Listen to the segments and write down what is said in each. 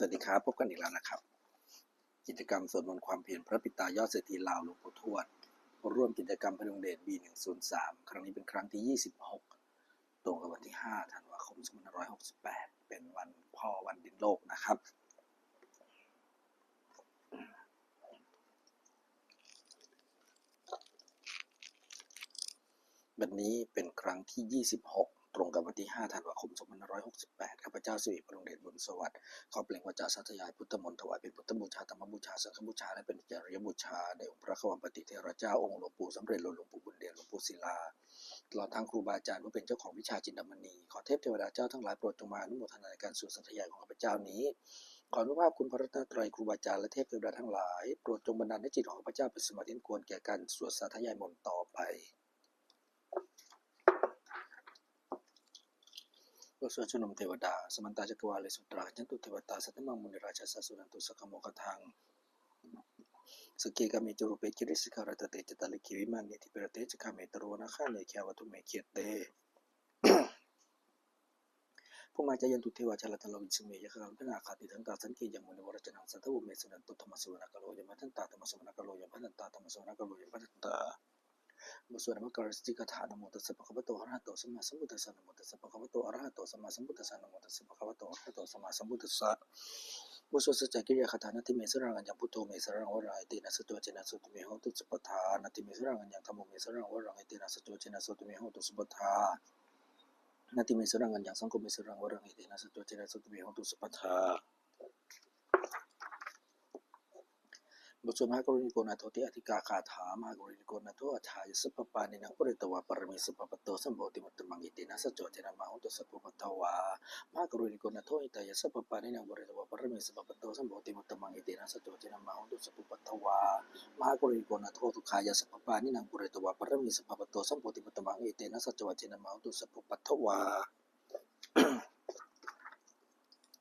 สวัสดีครับ พบกันอีกแล้วนะครับ กิจกรรมสวดมนต์ความเพียรพระปิตายอดเศรษฐีลาวหลวงปู่ทวด ร่วมกิจกรรมพระดงเดช B103 ครั้งนี้เป็นครั้งที่ 26 ตรงกับวันที่ 5 ธันวาคม 2568 เป็นวันพ่อวันดินโลกนะครับ วันนี้เป็นครั้งที่ 26 รงกับวันที่ 5 ธันวาคม 2568 ข้าพเจ้าสิริพรงค์เดชบุญสวัสดิ์ขอเปล่งวาจาสัตยายพุทธมนต์ถวายเป็นพุทธบูชาธรรมบูชา สังฆบูชา และเป็นจริยบูชาในองค์พระขวามปฏิเทระเจ้าองค์หลวงปู่สำเร็จหลวงหลวงปู่บุญเดชหลวงปู่ศิลาตลอดทางครูบาอาจารย์ผู้เป็นเจ้าของวิชาจินดามณี ขอเทพเทวดาเจ้าทั้งหลายโปรดจงมาอนุโมทนาในการสวดสัตยายของข้าพเจ้านี้ขออนุภาพคุณพระรัตนตรัยครูบาอาจารย์และเทพเทวดาทั้งหลายโปรดจงบันดาลให้จิตของข้าพเจ้าเป็นสมาธิควรแก่การสวดสาธยายมนต์ต่อไป โลกสวชุนมเทวดา สมันตาจักรวาลสุตราจันตุเทวตาสัตมังมุนิราชาสสุนันตุสกโมคทังสกเกามิจุรุเปกิริสิการตเตจตาลิกิวิมันเนติเปรเตจคาเมตโรนาคาเนเควตุเมเคียเตผู้มาจายันตุเทวาชาลตลวิสเมยะคังพนาคาติทันตาสันเกยังมุนิวรจนังสัตวุเมสุนันตุธรรมสวนกโลยมัทันตาธรรมสวนกโลยมัทันตาธรรมสวนกโลยมัทันตา บทสวดมกรสติกถานะโมตัสสะภะคะวะโตอะระหะโตสัมมาสัมพุทธัสสะนะโมตัสสะภะคะวะโตอะระหะโตสัมมาสัมพุทธัสสะนะโมตัสสะภะคะวะโตอะระหะโตสัมมาสัมพุทธัสสะบทสวดสัจจกิริยาคาถานาทิเมสรังอัญญพุทโธเมสรังวรังไอตินะสจวเจนะสุตุเมโหตุสุปทานาทิเมสรังอัญญธัมโมเมสรังวรังไอตินะสจวเจนะสุตุเมโหตุสุปทานาทิเมสรังอัญญสังโฆเมสรังวรังไอตินะสจวเจนะสุตุเมโหตุสุปทา บทสวดมหากรุณิโกนาโทติอธิกาคาถามหากรุณิโกนาโทอัฏฐายสัพปานินังปุริตวะปรมิสัพพปโตสัมโพธิมัตตมังอิตินะสัจโจเจนะมาหุตสัพพปัตวามหากรุณิโกนาโทอิตายสัพปานินังปุริตวะปรมิสัพพปโตสัมโพธิมัตตมังอิตินะสัจโจเจนะมาหุตสัพพปัตวามหากรุณิโกนาโททุกขายสัพปานินังปุริตวะปรมิสัพพปโตสัมโพธิมัตตมังอิตินะสัจโจเจนะมาหุตสัพพปัตวา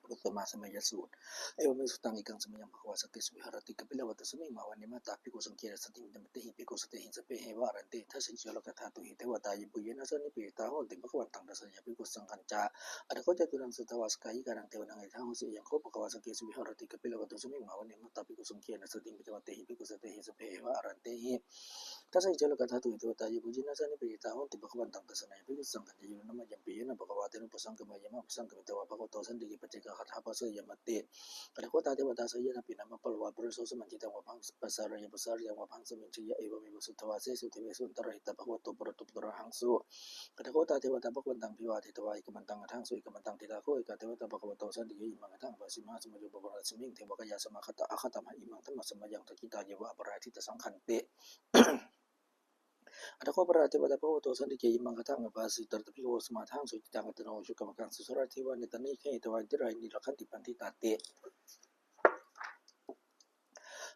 บทสวดมาสมัยสูตรเอวเมสุตังอิกังสมัยยังภควาสติสุวิหารติกปิลวัตสมิงมาวันนิมาตาปิโกสังเกตสติมิตมิตหิปิโกสติหิสเปเหวารันติทัศนเจโลกธาตุหิเทวตายิปุเยนะสนิปิตาโหติภควันตังดัสยาปิโกสังคัญจาอดโคจตุรังสุตวาสกายิการังเทวนังเอทังสิยังโคภควาสังเกสุวิหารติกปิลวัตสมิงมาวันนิมาตาปิโกสังเกตสติมิตมิตหิปิโกสติหิสเปเหวารันติหิทัศนเจโลกธาตุหิเทวตายิปุเยนะสนิปิตาโหติภควันตังดัสยาปิโกสังคัญจายุนามยัมปิยนะภควาเตนุปสังกมายมะปสังกมิตวะภควโตสันติกิปัจเจกหัตถาปัสสยมติอนาคตาเที่วตาสยนาปินามาปลวาบริโสสมันจิตังวาพังปัสสารยปัสสารยังวะพังสมิงชยเอวเมวสุทวาเสสุเทเวสุนตระหิตภะวตุปรตุปรหังสุอนาคตาเที่วตาภควันตังพิวาทิตวายกมันตังกระทั่งสุยกมันตังทิตาโคยกเทวตาภควันโตสันติยิมังกระทั่งปัสสิมาสมัยุปปรสมิงเทวกายาสมาคตะอาคตมหิมังธรรมสมัยังตะกิตาเยวะปรายทิตสังขันเต อาตโคปราเทวดาพระโอตสันติเกยิมังคทังภาสิตรตพิโกสมาทังสุจิตังกตโนชุกกรรมการสุสรเทวานตนิเขตวันติไรนิรคันติปันติตาเต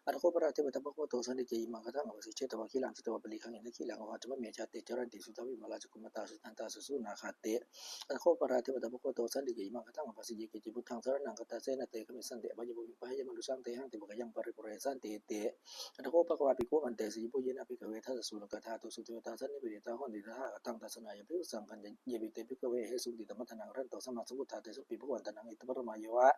อันขบราที่บัตรบกตัวสันติจีมังคตังอวสิเชตวะขีลังสุตวะบริขังอินทขีลังอวัตมะเมียชาติเจรันติสุตวิมลาจุกุมตาสุตันตาสุสุนาคาเตอันขบราที่บัตรบกตัวสันติจีมังคตังอวสิเชกิจิพุทธังสารนังคตาเซนเตขมิสันเตปัญญบุญปะยมันดุสังเตหังติบุกยังปริปุเรสันเตเตอันขบปะกวาปิโกอันเตสิจิพุยินาปิกเวทัสสุลกทาตุสุตวตาสันนิบิตาหอนติทาตังตาสนายพิสังคันยิบิเตปิกเวเฮสุติธรรมทานังรันโตสมาสุขุทาเตสุปิภวันตานังอิตปรมายวะ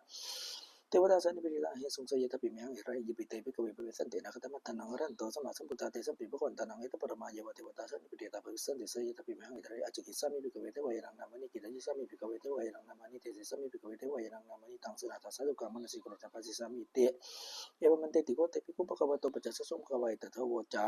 เทวดาสันนิบริลาเหสงสยทัพพิมหังเอิไรยิปิเตปิกเวปเวสันเตนะคตมัตนังรันโตสมาสัมพุทธาเตสัมปิบุคคลตนังเอตปรมาเยวเทวดาสันนิบริตาภวิสันติสยทัพพิมหังเอิไรอจิกิสามิปิกเวเทวายนังนามานิกิตายิสามิปิกเวเทวายนังนามานิเตสิสามิปิกเวเทวายนังนามานิตังสุนาทัสสะดุกังมนสิกรจัปสิสามิเตเอวมันเตติโกเตปิกุปะกวะโตปัจจสสมกวายตถาวจา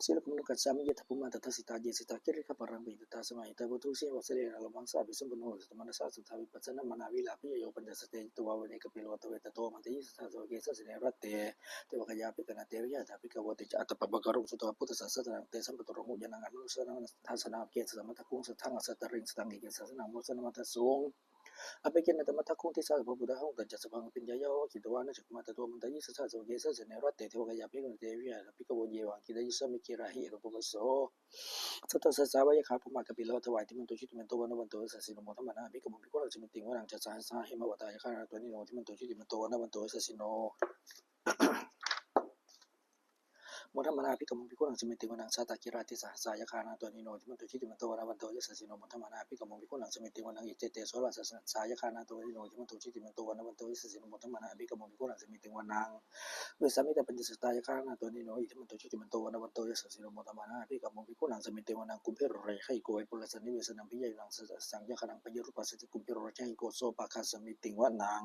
sila kumunukat sa amin yata pumata ta sita je sita kiri ka parang bi ta sama ita butu si wa sila na lamang sabi sa buno sa mana sa su tabi patsana manawi lapi yo panja sa te to wa ne ka pilo to ta to mata yi sa so ge sa sine ratte te wa kaya pi kana te ya tapi ka wote ata pabagarum su to puta sa sa ta te sa betul mu jana nganu sa na ta sa na ke sa mata kung sa tanga sa taring sa tangi ke sa na mo sa na mata อภิเษกในธรรมทักษุที่สร้างพระบุตรห้องแต่งจัดสภังเป็นยญาโยกิโตวานนั่งจากมาแต่ทวงแต่ยิ่งสั่นสมเด็จเส้นในรัตเตถูกขยายเพียงแต่พิจารณาพิจารณาบุญเยาวังกิตายิ่งเซอร์มิกิราหีรบุพัสดสุสัตว์เสดสั้นวิญญาณข้าพมากับพิโรธถวายที่มันตัวชีวิตมันโตวันนับวันตัวอิสระสิโนทั้งมันพิจารณาพิจารณาบุญพิจารณาชีวิตติงว่าหนังจัดศาลสาเหตุมาว่าตายข้าตัวนี้หนูที่มันตัวชีวิตมันโตวันนับวันตัวอิสระสิโน มทัมมนาภิกขมุภิกขุนังสมิติวนังสาตากิราติสหัสายคานาตัวนิโนทิมันตุชิติมันโตวนาวันโตยัสสิโนโมทัมมนาภิกขมุภิกขุนังสมิติวนังอิเจเตโสราสสายคานาตัวนิโนทิมันตุชิติมันโตวนาวันโตยัสสิโนโมทัมมนาภิกขมุภิกขุนังสมิติวนังเวสามิตาปัญจสตายคานาตัวนิโนอิทิมันตุชิติมันโตวนาวันโตยัสสิโนโมทัมมนาภิกขมุภิกขุนังสมิติวนังกุมเพรเรไขโกยปุรสนิเวสนังพิยานังสังยคนังปยุรุปัสสติกุมเพรเรไขโกโซปะคาสมิติวนัง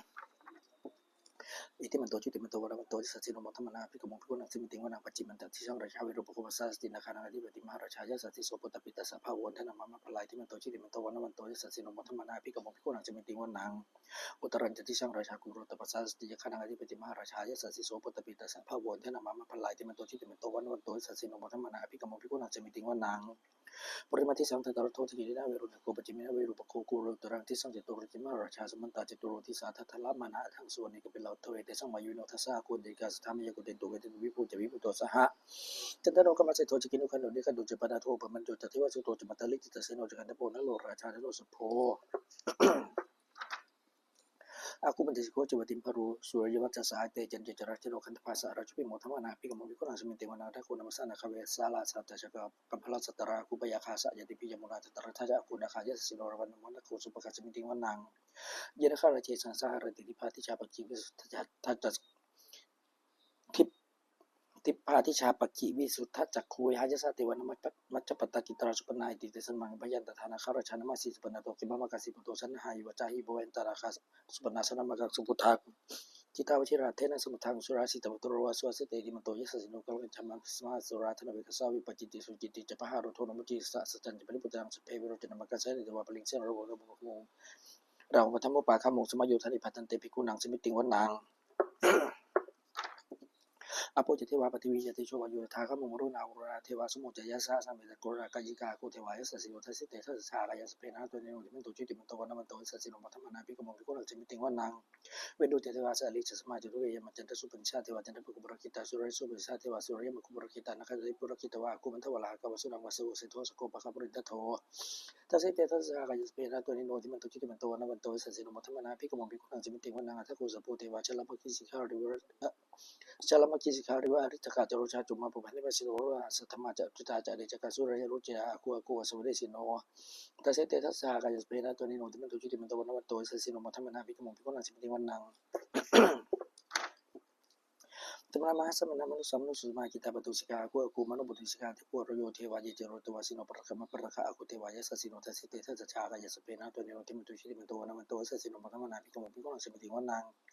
ปตปิทนามะมะปลายมันตุจิมันโตวันมันโตสัสสิโนมทัมนะอภิกรรมภิกุนังภกินันตสิสังราชาวิรุณโมปัสสะสติกุมารนังอธิปติมตปิตสะภะวนทนามะมะปลาอิติมันโตจิมันโตวันมันโตสัสสิโนมทัมนะอภิกรงราชาวิรุณโมปัสสะสตินาคานังอธิปติมหาราชายสัสสิโสปตปิตาสภะวนทนามะมะปลายที่มันโตจิติมันโตวันมันโตสัสสิโนมทัมนะอภิกรรมภิกุณจมิติวนังอุตรันจติช่างราชากุรุตปัสสาสติยคณาธิปติมหาราชายสัสสิโสปตปิตาสัพพะวนเทนามามาพลายที่มันโตชิติมันโตวันวันโตสัสสิโนมทัมมนาภิกรรมภิกุณาจมิติงวนนาง ปริมาที่สังตตรโทติกิรินาเวรุณโกปจิมินาเวรุปโคกุรุตรังที่สังเจตุรจิมาราชาสมันตาเจตุโรที่สาทัทละมานะทั้งส่วนนี้ก็เป็นเราเทวเตสังมายุโนทัสสะกุเดกาสธามิยกุเตนตุเวติวิภูจวิภูโตสหะจันทโนกรรมเสโทจิกินุขันโนนิขันโดจปนาโทปมันโจจติวสุโตจมัตตลิจิตเสโนจกันตโปนโลราชาทโลสุโพ Aku menjadi coach buat tim baru Surya Baca saat itu janji jarak jauh kan terpaksa racu pi mau teman api kamu bikun langsung minta mana ada aku nama sana kawe salah satu jaga kepala setara aku bayar kasa jadi pinjam mana setara saja aku nak aja sesinor wan mana aku supaya kasih minta menang jadi kalau cek sahara di pati siapa kibis tajat tip ติปาทิชาปกิวิสุทธจักคุยหายสติวันมัจมัจปตะกิตราสุปนายติเตสมังพยันตทานาคารชานมาสีสุปนาโตคิบามากาสิปโตชนะหายวจาหิบเวนตราคาสุปนาสนามากาสุปุทาจิตาวชิราเทนะสมุทังสุราสิตวตุรวาสวสิเตติมันโตยสสินุกัลกัญชามังสมาสุราธนเวกสาวิปจิติสุจิติจะพหารโทนมุจิสะสจันจะปริปุตังสเพวิโรจนมักาเสนิตวะปลิงเสนโรโกนบุกงเราปฐมปาขามงสมโยธนิพัตันเตภิกุนังสมิติงวันนาง อโปจเทวาปฏิวิยติโชวโยธาขมุมรุณาอุราเทวาสมุจยาสาสามิตโกรากายิกาโกเทวายสัสสิโยทัสสิเตทัสสากายสเปนาตัวเนโนที่มันตุจิติมันโตวันนมันตสัสสิโนมัทมนาภิกมุภิกขุนังสมิติงวันนางเวดุเทวาสาลิจสมาจตุเรยมัจจันทสุปัญชาเทวาจันทปุกุบรคิตาสุริสุปัญชาเทวาสุริยมกุบรคิตานักริปุรคิตวากุมันทวลากวสุนังวสุสิโทสโกปะคาปริตโททัศเตทัสสะกายสเปนะตัวนิโนที่มันตุจิติมันโตวันวันโตสัสสิโนมัทมนาภิกขมุภิกขุนังสมิติงวันนางทักุสะโพเทวาชลปกิสิการิวะ Salam kisi kari wa ari สิกขาริวะอริจกาจโรชาจุมาปุพันธิปัสสิโนวะสัทธมาจัตุตาจาเดจกาสุรยรุจินากัวกัวสวัสดิสิโนตาเสเตทัสสะกายสเปนะตัวนี้โนติมันตุจิติมันตวันวันโตสัสิโนมาทมนาพิกมงพิกนันสิปติวันนังตมนามาสัมณมนุสัมนุสุมากิตาปตุสิกาคุอคูมโนบุตรสิกาที่พวกรโยเทวายเจโรตวาสิโนปรคมปรคาอคุเทวายสัสิโนตาเสิเตทัสชากายสเปนะตัวนี้โนติมันตุชิติมันตวันวันโตสัสิโนมัทมนาภิกมงภิกนังสิปิวันนัง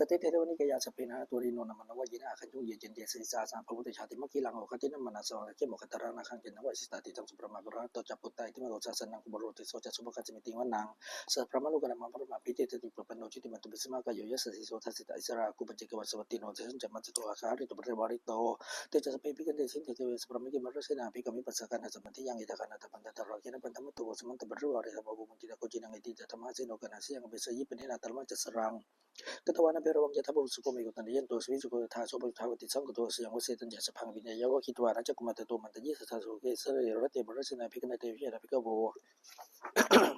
จะเตะเทวันนี้ก็ยาสเปนฮะตัวรีโนนมันว่ายินอาคันยุ่งเย็นเจนเจสิซาสามพระพุทธชาติมักกีหลังออกคันนั้นมันอาศัยเขี่ยมกตระนาคังเจนนวัยสิตาติตั้งสุปรมาบุรตจับปุตตที่มันรสชาสันนังกุบรุติโสจัสุภกัจมิติวันนังเสดพระมลุกันมาพระมาพิเตติปุปันโนจิติมันตุบิสมากายโยยสสิโสทัสิตาอิสระกุปัจเจกวัสวัตินโนเจสันจัมมัจโตอาคาริตุบริวาริโตเตจัสเปนพิกันเดชินเทวีสุปรมิกิมรสินาพิกามิปัสสกันหัสมันที่ยังอิทักันตะปันตะตะรักยันปันธรรมตุวสมันตุบริวาริสัมภูมิจิตาโคจินังอิติจัตมาสินโอกันหัสยังเบสยิปนิลาตัลมาจัสรัง ทธศานาเมตตาคีบุบงในสังบบิอิจยุสเพวิสิสังขมาพยาติตายสสิโนโมทันติสพุทธิสวากเตชะในสุตติบสวดจุลชัยจปกรณ์นโมเมพุทธเตยิสารัตนะตยะธรรมิกาเตชะปสิทธิกนาเทวานารายะปรเม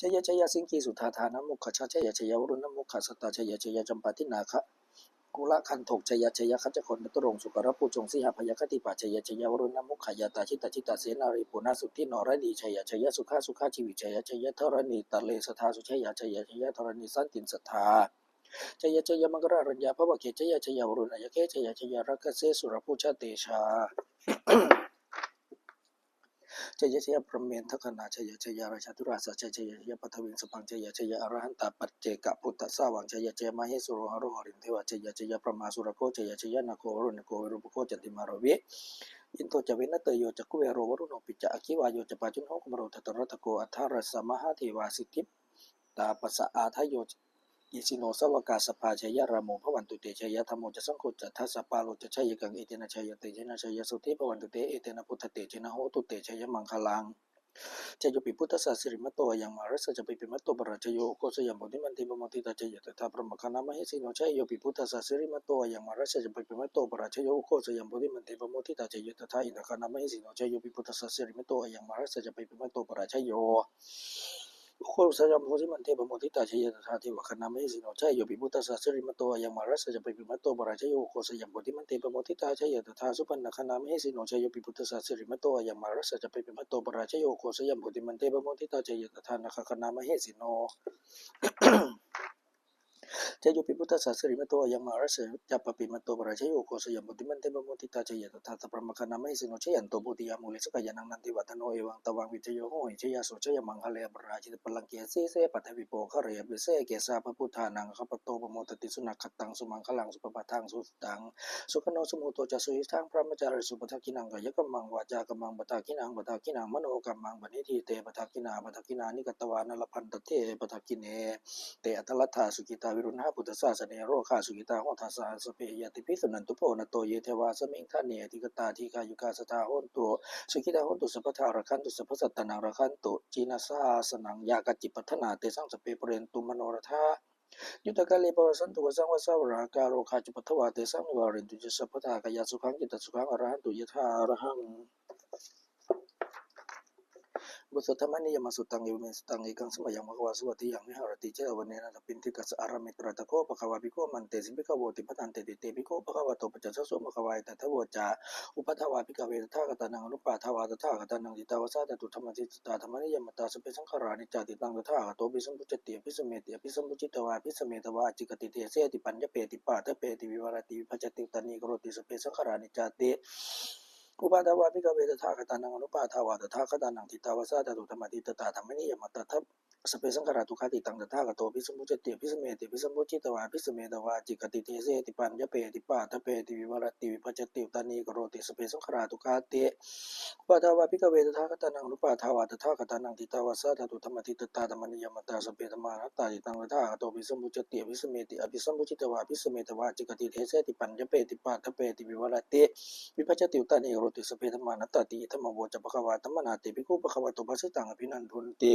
จยจยสิงคีสุธาธานมุขชาจยจยวรุณมุขสตาจยจยจำปาตินาคะกุละคันถกชยชยคัจจคนนตรงสุกรปูจงสิหพยคติปัจชยชยวรุณมุขยาตาชิตาชิตาเสนาริปุณสุทธินรดีชยชยสุขาสุขาชีวิชยชยธรณีตะเลสทาสุชยชยชยธรณีสันตินสทาชยชยมังกรรัญญาภวะเกชยชยวรุณยเคชยชยรักเสสุรพูชเตชา ชยชยพระเมนทัคนาชยชยราชาธุราสชยชยชยปัทวิงสปังชยชยอรหันตาปัจเจกพุทธสาวังชยชยมเหสุโรหโรหรินเทวชยชยพระมาสุรโคชยชยนาโครุณโกวิรุปโคจันติมารวิอินโตจเวนเตโยจักกุเวโรวรุโนปิจาอคิวายโยจะปาจุนโหกมโรทตรัตโกอัทธารสมหาเทวาสิทธิปตาปัสสะอาทโย อิสิโนสวกาสภาชัยราโมพระวันตุเตชัยธรรมโมจะสังโฆจัตทัสปาโลจะชัยกังเอเตนะชัยเตชนะชัยสุเทพระวันตุเตเอเตนะพุทธเตชนะโหตุเตชัยมังคลังจะยุปิพุทธศาสิริมโตยังมารัสจะไปปิมโตบราชโยโกสยามบุติมันติบมติตาเจยตถาพระมคณามหิสิโนชัยโยปิพุทธศาสิริมโตยังมารัสจะไปปิมโตบราชโยโกสยามบุติมันติบมติตาเจยตถาอินทคณามหิสิโนชัยโยปิพุทธศาสิริมโตยังมารัสจะไปปิมโตบราชโย โคสยามบุติมันติบมติตาชยยตถาเทวคณามหิสิโนชัยโยปิพุตสสะสริมโตยังมารัสจะไปปิมโตบราชโยโคสยามบุติมันติบมติตาชยยตถาสุปันนคณามหิสิโนชัยโยปิพุตสสะสริมโตยังมารัสจะไปปิมโตบราชโยโคสยามบุติมันติบมติตาชยยตถานาคณามหิสิโน จะยุปิพุทธศาสริมโตยังมารัสจัปปิมโตปราชโยโกสยามุติมันเตมมุติตาเจยตถาตพระมคณามิสิโนเชยันโตบุติยามุลิสกยานังนันติวัฒโนเอวังตวังวิจโยโหหิชยาโสชยมังคะเลปราชิตปลังเกเสเสปัทวิโปคะเรบเสเกสาพระพุทธานังขปโตปโมตติสุนักขตังสุมังคลังสุปปะทังสุตังสุขโนสมุโตจะสุหิทังพระมจาริสุปทักินังกายกมังวาจากมังปทักินังปทักินังมโนกัมังปณิทีเตปทักินาปทักินานิกตวานลพันตเทปทักขิเนเตอัตลัทธาสุกิตาวิรุณหาพุทธศาสเนโรคาสุกิตาโหทัสสะสเปยติพิสุนันตุโพนโตเยเทวาสมิงท่านเนติกตาทีกายุกาสตาโหนตุสุกิตาโหนตุสัพพทาระคันตุสัพพสัตตนังระคันตุจีนาสาสนังยากจิปัฒนาเตสังสเปปเรนตุมโนรธายุตกาเลปวสันตุวสังวสาวราการโรคาจุปัทวาเตสังวารินตุจสัพพทากายาสุขังจิตสุขังอรหันตุยถาอรหัง บุษธรรมนิยมสุตังเอวเมสตังเอกังสมัยยังมะวาสวัติยังวิหารติเจวันเนนะตปินทิกัสอารามิตรตะโกปะควาปิโกมันเตสิปิกะโวติปตันเตติเตปิโกปะควะโตปัจจสสมะควายตถาวจาอุปทาวาปิกะเวทธากตานังอนุปาทวาตถากตานังทิตาวสาตตุธรรมติตตาธรรมนิยมตาสเปสังขารานิจติตังตถากโตปิสัมพุจติปิสเมติปิสัมพุจิตวาปิสเมตวาจิกติเตเสติปัญญเปติปาตเปติวิวารติวิภัจติตานิกรติสเปสังขารานิจติ อุปาทาวาปิกเวตธาคตานังอนุปาทาวาตถาคตานังทิตาวาสาตตุธรรมติตตาธรรมนิยมตทัพ สเปสังขาราตุคติตังตถาคโตพิสมุจติพิสเมติพิสมุจิตวาพิสเมตวาจิกติเทเสติปัญญเปติปาตเปติวิวรติวิปัจจติตานีกโรติสเปสังขาราตุคติปาทาวาปิกเวทธาคตานังอนุปาทาวาตถาคตานังทิตาวาสาตตุธรรมติตตาธรรมนิยมตาสเปธรรมานตตาติตังตถาคโตพิสมุจติพิสเมติอภิสมุจิตวาพิสเมตวาจิกติเทเสติปัญญเปติปาตเปติวิวรติวิภัจจติตตานิโรติสเพธรรมานตตติธรรมโวจปะควาธรรมนาติภิกขุปะควะโตภะสิตังอภินันทุนติ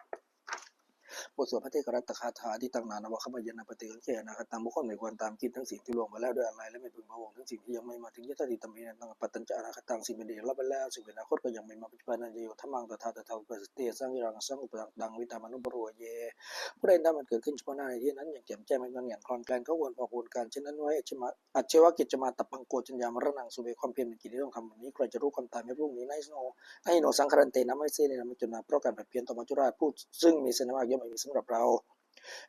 บทสวดพระเทกรัตคาถาที่ตั้งนานวะขมายนาปฏิกังเจนาครับตามบุคคลไม่ควรตามคิดทั้งสิ่งที่ลวงมาแล้วด้วยอะไรและไม่พึงพะวงทั้งสิ่งที่ยังไม่มาถึงยตติตมเนตังปัตตัญจานาคตังสิ่งเป็นเดียรับไปแล้วสิ่งเป็นอนาคตก็ยังไม่มาปัจจุบันนั้นโยธรรมังตถาตถาอุปสติสร้างวิรังสร้างอุปดังวิตามานุบรวเยผู้ใดทำมันเกิดขึ้นเฉพาะหน้าในที่นั้นอย่างแจ่มแจ้งไม่บางอย่างคลอนแคลนเขาวนพอควรการเช่นนั้นไว้อัจฉมาอัจฉวกิจจะมาตับพังโกจัญญามรณังสุเบความเพียรเป็นกิจที่ต้องทำวันนี้ใครจะรู้ความตายไม่พรุ่งนี้ในโนในโนสังคารันเตนะไม่เสในนามจุนาเพราะการผัดเพียรต่อมัจจุราชผู้ซึ่งมีเสนามากย่อมไม่มีสำหรับเรา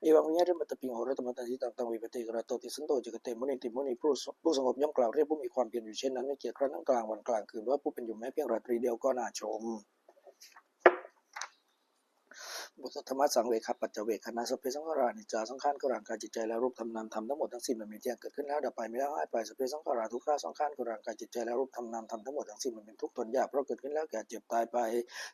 เอวังวิญญาณมัตตปิงโหรตมันตันทิตังตังวิปเตกระโตติสันโตจิกเตมุนิติมุนิผู้ผู้สงบย่อมกล่าวเรียกผู้มีความเพียรอยู่เช่นนั้นไม่เกี่ยวครั้งกลางวันกลางคืนว่าผู้เป็นอยู่แม้เพียงราตรีเดียวก็น่าชม บุตธรรมะสังเวคปัจจเวคณะสเพสังขารานิจาสังขารกร่างกายจิตใจและรูปธรรมนามธรรมทั้งหมดทั้งสิ้นมันมีเที่ยงเกิดขึ้นแล้วดับไปไม่แล้วหายไปสเพสังขาราทุกข้าสังขารกร่างกายจิตใจและรูปธรรมนามธรรมทั้งหมดทั้งสิ้นมันเป็นทุกข์ทนยากเพราะเกิดขึ้นแล้วแก่เจ็บตายไป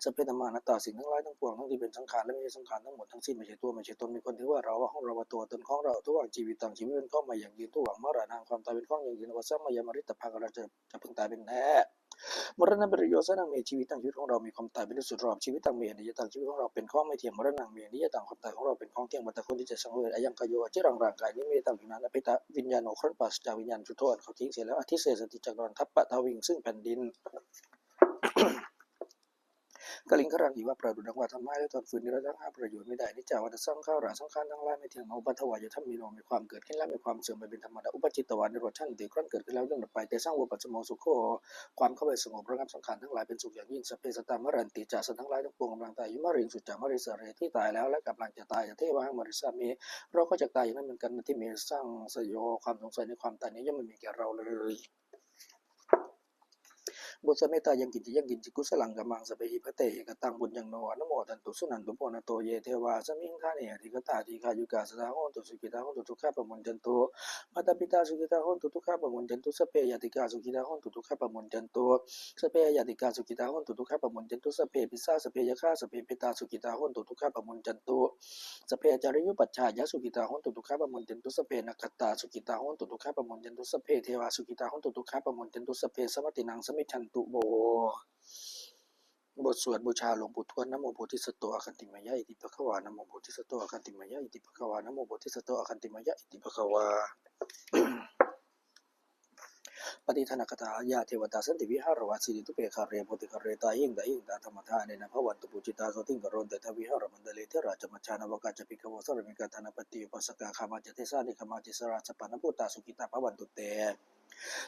สเพธรรมานัตตาสิ่งทั้งหลายทั้งปวงทั้งที่เป็นสังขารและไม่ใช่สังขารทั้งหมดทั้งสิ้นไม่ใช่ตัวไม่ใช่ตนมีคนถือว่าเราว่าของเราว่าตัวตนของเราทุกอย่างชีวิตต่างชีวิตเป็นข้องมาอย่างยืนทุกหวังมรณะความตายเป็นข้องอย่างยืนวสัมมายามริตพังเราจะจะพึงตายเป็นแท้ มรณะเป็นประโยชน์สนังเมชีวิตต่างชีวิตของเรา มีความตายเป็นที่สุดรอบชีวิตต่างเมียนิยต่างชีวิตของเราเป็นข้องไม่เที่ยงมรณะเมียนิยต่างความตายของเราเป็นข้องเที่ยงบัตรคนที่จะสังเวยอายังกโยเจรังร่างกายนี้ไม่ต่างอยู่นั้นอภิตะวิญญาณโอครนปัสจาวิญญาณชุดโทนเขาทิ้งเสียแล้วอธิเสสติจากรนทัพปะทวิงซึ่งแผ่นดิน กลิงครังอีว่าประดุดังว่าทำไมแล้วตอนฝืนนี้เราทั้งหาประโยชน์ไม่ได้นิจจาวัฏสังข้าวรสังขารทั้งหลายไม่เที่ยงเอาปัทวายธรรมมีโนมีความเกิดขึ้นและมีความเสื่อมไปเป็นธรรมดาอุปจิตตวานิโรธชันติครั้นเกิดขึ้นแล้วย่อมดับไปแต่สร้างวัปปัจจโมสุโขความเข้าไปสงบระงับสังขารทั้งหลายเป็นสุขอย่างยิ่งสเพสตามรันติจาสัตว์ทั้งหลายทั้งปวงกำลังตายอยู่มะเร็งสุดจามะริสเรที่ตายแล้วและกำลังจะตายจะเทวะหังมริสามีเราก็จะตายอย่างนั้นเหมือนกันที่มีสร้างสยโยความสงสัยในความตายนี้ย่อมไม่มีแก่เราเลย บุษเมตายังกินจิยังกินจิกุสลังกัมังสเปหิพเตกตังบุญยังโนอนุโมทันตุสุนันตุโพนโตเยเทวาสมิงคาเนติกตาติคายุกาสตาโหตุสุกิตาโหตุทุกขะปมุนจันตุมาตาปิตาสุกิตาโหตุทุกขะปมุนจันตุสเปยติกาสุกิตาโหตุทุกขะปมุนจันตุสเปยติกาสุกิตาโหตุทุกขะปมุนจันตุสเปปิสาสเปยคาสเปปิตาสุกิตาโหตุทุกขะปมุนจันตุสเปจาริยุปัจฉายะสุกิตาโหตุทุกขะปมุนจันตุสเปนักตาสุกิตาโหตุทุกขะปมุนจันตุสเปเทวาสุกิตาโหตุทุกขะปมุนจันตุสเปสมตินังสมิชันตุโบ บทสวดบูชาหลวงปู่ทวดนโมโพธิสัตว์อคันติมายะอิติปะควานโมโพธิสัตว์อคันติมายะอิติปะควานโมโพธิสัตว์อคันติมายะอิติปะควา ปฏิทนคตาญาเทวตาสันติวิหารวัสิริตุเปคาเรโพธิคาเรตาหิงตาหิงตาธรรมทานเนนภวันตุปุจิตาสติงกโรนเตทวิหารมันเดเลเทราจมัชานวกาจปิกวสรมิกาธนปฏิอุปสกาคามาจเทสานิคามาจิสราสปานพุตาสุกิตาภวันตุเต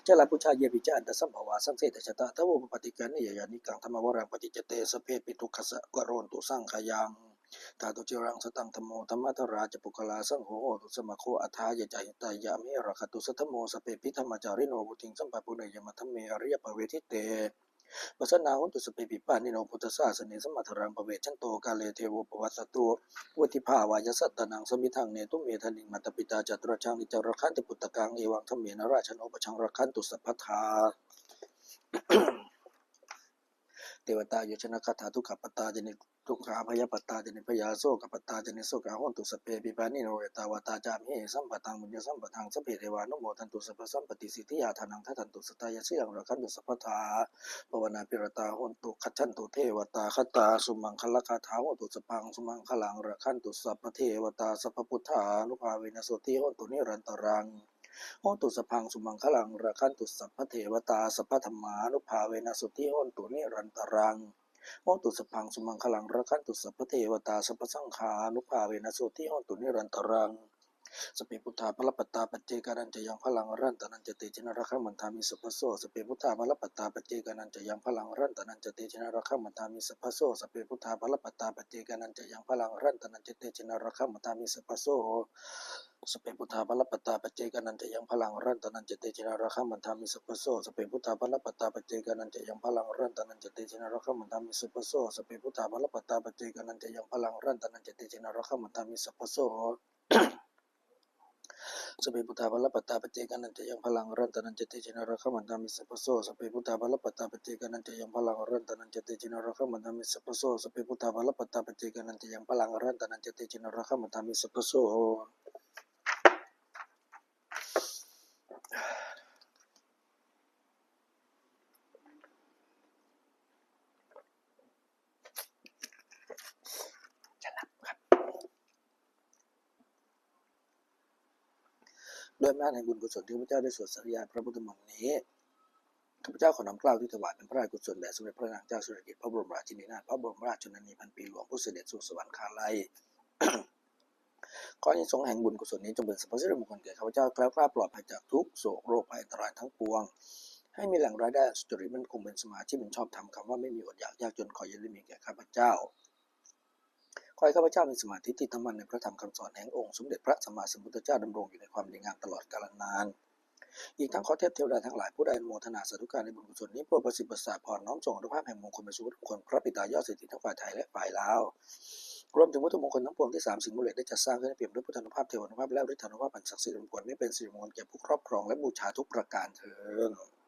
จลาปุชาเยปิจาอันตสัมภวาสังเสตชะตะทวปปฏิกันนิยานิกังธรรมวรังปฏิจจเตสพเพปิทุกขสะกโรนตุสังขยัง ตาตุจิรังสตังธโมธรรมะทราจปุคลาสังโฆตุสมะโคอัฏฐายจายตายามิระคตุสัทธโมสเพพิธรรมจาริโนบุติงสัมปะปุเนยมัทธเมอริยปเวทิเตปัสนาหุนตุสเพปิปานิโนพุทธสาสเนสมมัทรังปเวชันโตกาเลเทวปวัสตุวุติภาวายสัตตนังสมิทังเนตุเมธนิงมัตตปิตาจัตระชังนิจรคันติปุตตะกังเอวังธเมนราชโนปชังรคันตุสัพพทา วตาโยชนะคาถาทุกขปตตาจนิทุกขาพยปตตาจนิพยาโซกปตตาจนิโสกาหนตุสเพปิปานิโนเอตาวตาจามเหสัมปตังมุญญสัมปทังสเพเทวานุโมทันตุสัพพสัมปติสิทธิยาทานังทัตันตุสตายะสิยังระคันตุสัพพทาภวนาปิรตาโหนตุคัจฉันตุเทวตาคตาสุมังคลคาถาโหนตุสพังสุมังคลังระคันตุสัพพเทวตาสัพพุทธานุภาเวนะโสติโหนตุนิรันตรัง โหนตุสพังสุมังคลังระคันตุสัพพเทวตาสัพพธรรมานุภาเวนะสุติโหนตุนิรันตรังโหนตุสพังสุมังคลังระคันตุสัพพเทวตาสัพพสังขานุภาเวนะสุติโหนตุนิรันตรัง สเปพุทธาพระปัตตาปัจเจกานันจะยังพลังรันตนันจะตจินรคมันทามิสัพโสสเปพุทธาพระปัตตาปัจเจกานันจะยังพลังรันตนันจะตจินรคมันทามิสัพโสสเปพุทธาพระปัตตาปัจเจกานันจะยังพลังรันตนันจะเตจินรคมันทามิสัพโสสเปพุทธาภลปตตาปเจกานันจะยังพลังรันตนันจะเตจินาราคัมมันทามิสุปโสสเปพุทธาภลปตตาปเจกานันจะยังพลังรันตนันจะเตจินาราคัมมันทามิสุปโสสเปพุทธาภลปตตาปเจกานันจะยังพลังรันตนันจะเตจินาราคัมมันทามิสุปโส สเปพุทธาภลปตตาปจเจกานันจะยังพลังรันตนันจะเตจินรคมันทามิสุปโสสเปพุทธาภลปตตาปจเจกานันจะยังพลังรันตนันจะเตจินรคมันทามิสุปโสสเปพุทธาภลปตตาปจเจกานันจะยังพลังรันตนันจะเตจินรคมันทามิสุปโส ด้วยอำนาจแห่งบุญกุศลที่พระเจ้าได้สวดสริยาพระพุทธมนต์นี้ข้าพเจ้าขอน้อมกล้าวที่ถวายเป็นพระราชกุศลแด่สมเด็จพระนางเจ้าสุริกิติ์พระบรมราชินีนาถพระบรมราชชนนีพันปีหลวงผู้เสด็จสู่สวรรคาลัยขอให้ทรงส์แห่งบุญกุศลนี้จงเป็นสรรพสิริมงคลแก่ข้าพเจ้าแคล้วคลาดปลอดภัยจากทุกโศกโรคภัยอันตรายทั้งปวง ให้มีแหล่งรายได้สุจริตมันคงเป็นสมาธิเป็นชอบธรรมคำว่าไม่มีอดอยากยากจนขออย่าได้มีแก่ข้าพเจ้า ขอให้ข้าพเจ้ามีสมาธิที่ตั้งมั่นในพระธรรมคำสอนแห่งองค์สมเด็จพระสัมมาสัมพุทธเจ้าดำรงอยู่ในความดีงามตลอดกาลนาน อีกทั้งขอเทพเทวดาทั้งหลายผู้ได้อนุโมทนาสาธุการในบุญกุศลนี้เพื่อประสิทธิ์ประสาทพรน้อมส่งอนุภาพแห่งมงคลไปสู่ทุกคนพระปิตายอดสิทธิทั้งฝ่ายไทยและฝ่ายลาวรวมถึงวัตถุมงคลทั้งปวงที่สามสิ่งมูลเล็กได้จัดสร้างขึ้นเปี่ยมด้วยพุทธานุภาพเทวานุภาพและฤทธานุภาพอันศักดิ์สิทธิ์อันควรนี้เป็นสิริมงคลแก่ผู้ครอบครองและบูชาทุกประการเถิด